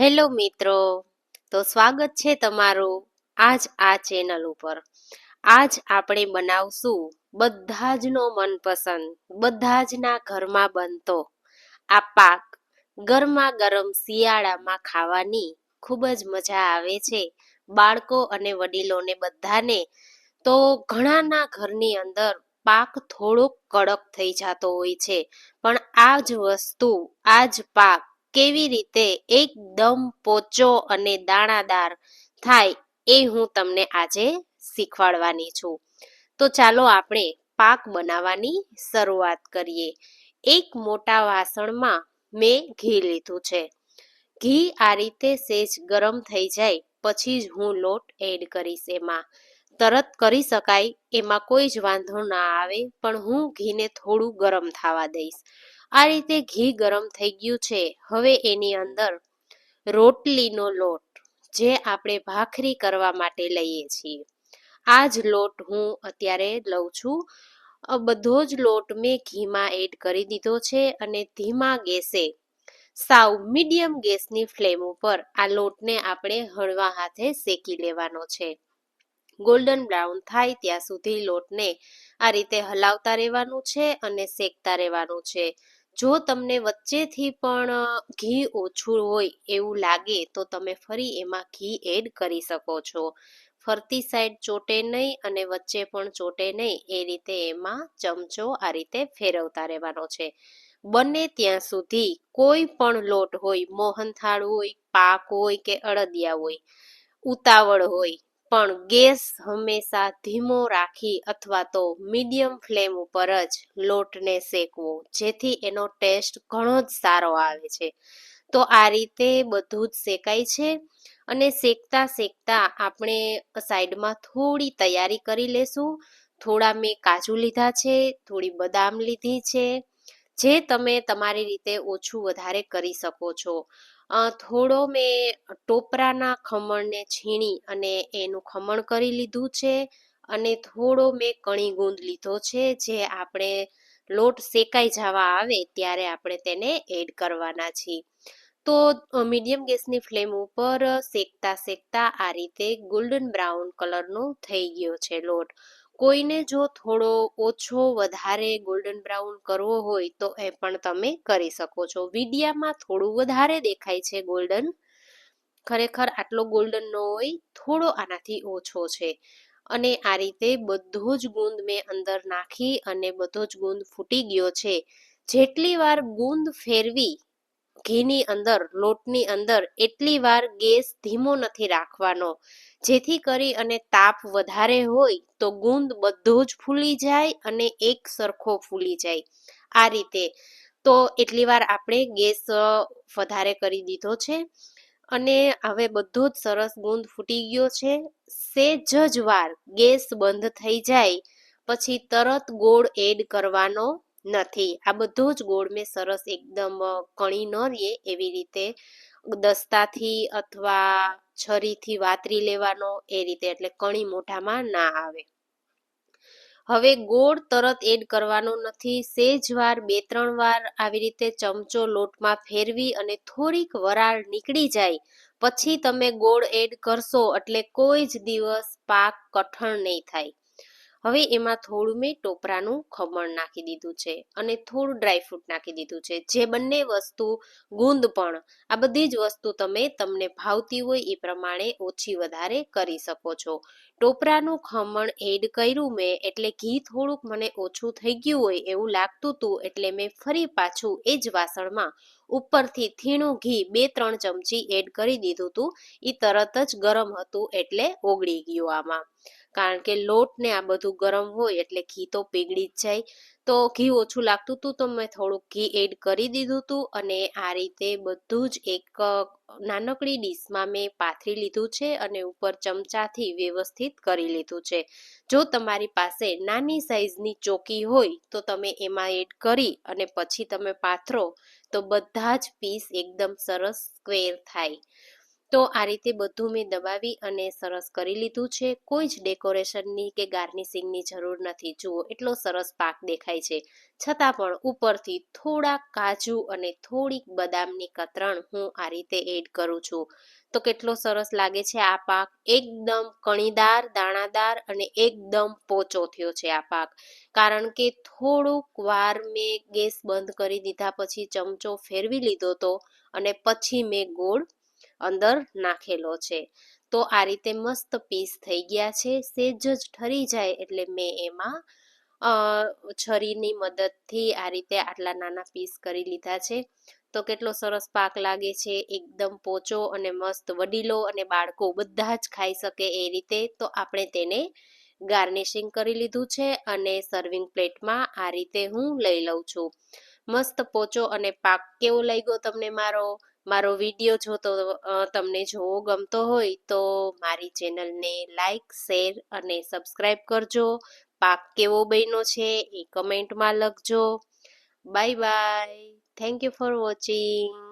Hello મિત્રો, તો સ્વાગત છે તમારું આજ આ ચેનલ ઉપર. આજ આપણે બનાવશું બધા જ નો મનપસંદ બધા જ ના ઘરમાં બનતો આ પાક. ગરમા ગરમ શિયાળામાં ખાવાની ખૂબ જ મજા આવે છે. બાળકો અને વડીલોને બધાને તો ઘણાના ઘરની અંદર પાક થોડોક કડક થઈ જતો હોય છે. પણ આ જ વસ્તુ, આ જ પાક કેવી રીતે એકદમ પોચો અને દાણાદાર થાય એ હું તમને આજે શીખવાડવાની છું. તો ચાલો આપણે પાક બનાવવાની શરૂઆત કરીએ. એક મોટા વાસણમાં મેં ઘી લીધું છે. ઘી આ રીતે સેજ ગરમ થઈ જાય પછી જ હું લોટ એડ કરીશ એમાં. તરત કરી શકાય એમાં કોઈ જ વાંધો ના આવે પણ હું ઘીને થોડું ગરમ થવા દઈશ. આ રીતે ઘી ગરમ થઈ ગયું છે. હવે એની અંદર રોટલીનો લોટ, જે આપણે ભાખરી કરવા માટે લઈએ છીએ. આ જ લોટ હું અત્યારે લઉં છું. બધો જ લોટ મેં ઘીમાં એડ કરી દીધો છે અને ધીમા ગેસે, સાવ મીડિયમ ગેસની ફ્લેમ ઉપર આ લોટને આપણે હળવા હાથે શેકી લેવાનો છે. ગોલ્ડન બ્રાઉન થાય ત્યાં સુધી લોટને આ રીતે હલાવતા રહેવાનું છે અને શેકતા રહેવાનું છે. જો તમને વચ્ચેથી પણ ઘી ઓછું હોય એવું લાગે તો તમે ફરી એમાં ઘી એડ કરી શકો છો. ફરતી સાઈડ ચોટે નહીં અને વચ્ચે પણ ચોટે નહીં, એ રીતે એમાં ચમચો આ રીતે ફેરવતા રહેવાનો છે. બને ત્યાં સુધી કોઈ પણ લોટ હોય, મોહનથાળ હોય, પાક હોય કે અડદિયા હોય, ઉતાવળ હોય પણ ગેસ હંમેશા ધીમો રાખી અથવા તો મીડિયમ ફ્લેમ ઉપર જ લોટને શેકવો, જેથી એનો ટેસ્ટ ઘણો જ સારો આવે છે. તો આ રીતે બધું જ શેકાય છે અને શેકતા શેકતા આપણે સાઈડમાં થોડી તૈયારી કરી લેશું. થોડા મેં કાજુ લીધા છે, થોડી બદામ લીધી છે, જે તમે તમારી રીતે ઓછું વધારે કરી શકો છો. થોડો મેં ટોપરાના ખમણને છીણી અને એનું ખમણ કરી લીધું છે અને થોડો મેં કણી ગુંદ લીધો છે. જે આપણે લોટ શેકાઈ જવા આવે ત્યારે આપણે તેને એડ કરવાના છીએ. તો મીડિયમ ગેસની ફ્લેમ ઉપર શેકતા શેકતા આ રીતે ગોલ્ડન બ્રાઉન કલરનો થઈ ગયો છે લોટ. કોઈને જો થોડો ઓછો વધારે ગોલ્ડન બ્રાઉન કરવો હોય તો એ પણ તમે કરી શકો છો. વિડિયામાં થોડું વધારે દેખાય છે ગોલ્ડન ખરેખર આટલો ગોલ્ડન ન હોય, થોડો આનાથી ઓછો છે. અને આ રીતે બધો જ ગુંદ મેં અંદર નાખી અને બધો જ ગુંદ ફૂટી ગયો છે. જેટલી વાર ગુંદ ફેરવી ઘીની અંદર, લોટની અંદર એટલી વાર ગેસ ધીમો નથી રાખવાનો. જેથી કરી અને તાપ વધારે હોય તો ગુંદ બધો જ ફૂલી જાય અને એક સરખો ફૂલી જાય. આ રીતે. તો એટલી વાર આપણે ગેસ વધારે કરી દીધો છે અને હવે બધો જ સરસ ગુંદ ફૂટી ગયો છે. સેજ જ વાર ગેસ બંધ થઈ જાય, પછી તરત ગોળ એડ કરવાનો નથી. આ બધો જ ગોળ મેં સરસ એકદમ કણી ન રહે એવી રીતે દસ્તાથી અથવા છરીથી વાતરી લેવાનો એ રીતે, એટલે કણી મોઢામાં ના આવે. હવે ગોળ તરત એડ કરવાનો નથી. સેજ વાર બે ત્રણ વાર આવી રીતે ચમચો લોટમાં ફેરવી અને થોડીક વરાળ નીકળી જાય. પછી તમે ગોળ એડ કરશો એટલે કોઈ જ દિવસ પાક કઠણ નહીં થાય. હવે એમાં થોડું મેં ટોપરાનું ખમણ નાખી દીધું છે અને થોડું ડ્રાયફ્રૂટ નાખી દીધું છે. જે બંને વસ્તુ ગુંદ પણ. આ બધી જ વસ્તુ તમે તમને ભાવતી હોય એ પ્રમાણે ઓછી વધારે કરી શકો છો. ટોપરાનું ખમણ એડ કર્યું મેં એટલે ઘી થોડુંક મને ઓછું થઈ ગયું હોય એવું લાગતું હતું એટલે મેં ફરી પાછું એ જ વાસણમાં ઉપરથી થીણું ઘી બે ત્રણ ચમચી એડ કરી દીધું હતું. એ તરત જ ગરમ હતું એટલે ઓગળી ગયું આમાં. કારણ કે લોટ ને આ બધું ગરમ હોય એટલે ઘી તો પીગળી જ જાય. તો ઘી ઓછું લાગતું હતું તો મેં થોડુંક ઘી એડ કરી દીધું હતું અને આ રીતે બધું જ એક નાનકડી ડીશમાં મેં પાથરી લીધું છે અને ઉપર ચમચાથી વ્યવસ્થિત કરી લીધું છે. જો તમારી પાસે નાની સાઈઝની ચોકી હોય તો તમે એમાં એડ કરી અને પછી તમે પાથરો તો બધા જ પીસ એકદમ સરસ સ્ક્વેર થાય. તો આ રીતે બધું મેં દબાવી અને સરસ કરી લીધું છે. કોઈ જ ડેકોરેશનની કે ગાર્નિશિંગની જરૂર નથી. જુઓ, એટલો સરસ પાક દેખાય છે. છતાં પણ ઉપરથી થોડા કાજુ અને થોડીક બદામની કતરણ હું આ રીતે એડ કરું છું. તો કેટલો સરસ લાગે છે આ પાક? એકદમ કણીદાર, દાણાદાર અને એકદમ પોચો થયો છે આ પાક. કારણ કે થોડુંક વાર મેં ગેસ બંધ કરી દીધા પછી ચમચો ફેરવી લીધો તો અને પછી મેં ગોળ અંદર નાખેલો છે. તો આ રીતે મસ્ત પીસ થઈ ગયા છે. સેજ જ ઠરી જાય એટલે મેં એમાં છરીની મદદથી આ રીતે આટલા નાના પીસ કરી લીધા છે. તો કેટલો સરસ પાક લાગે છે. એકદમ પોચો અને મસ્ત વડીલો અને બાળકો બધા જ ખાઈ શકે એ રીતે. તો આપણે તેને ગાર્નિશિંગ કરી લીધું છે અને સર્વિંગ પ્લેટમાં આ રીતે હું લઈ લઉં છું. મસ્ત પોચો અને પાક કેવો લાગ્યો તમને મારો? મારો વીડિયો જો તો તમને જોવો ગમતો હોય, તો મારી ચેનલને લાઈક, શેર અને સબસ્ક્રાઈબ કરજો. પાક કેવો બન્યો છે એ કમેન્ટમાં લખજો. Bye bye. Thank you for watching.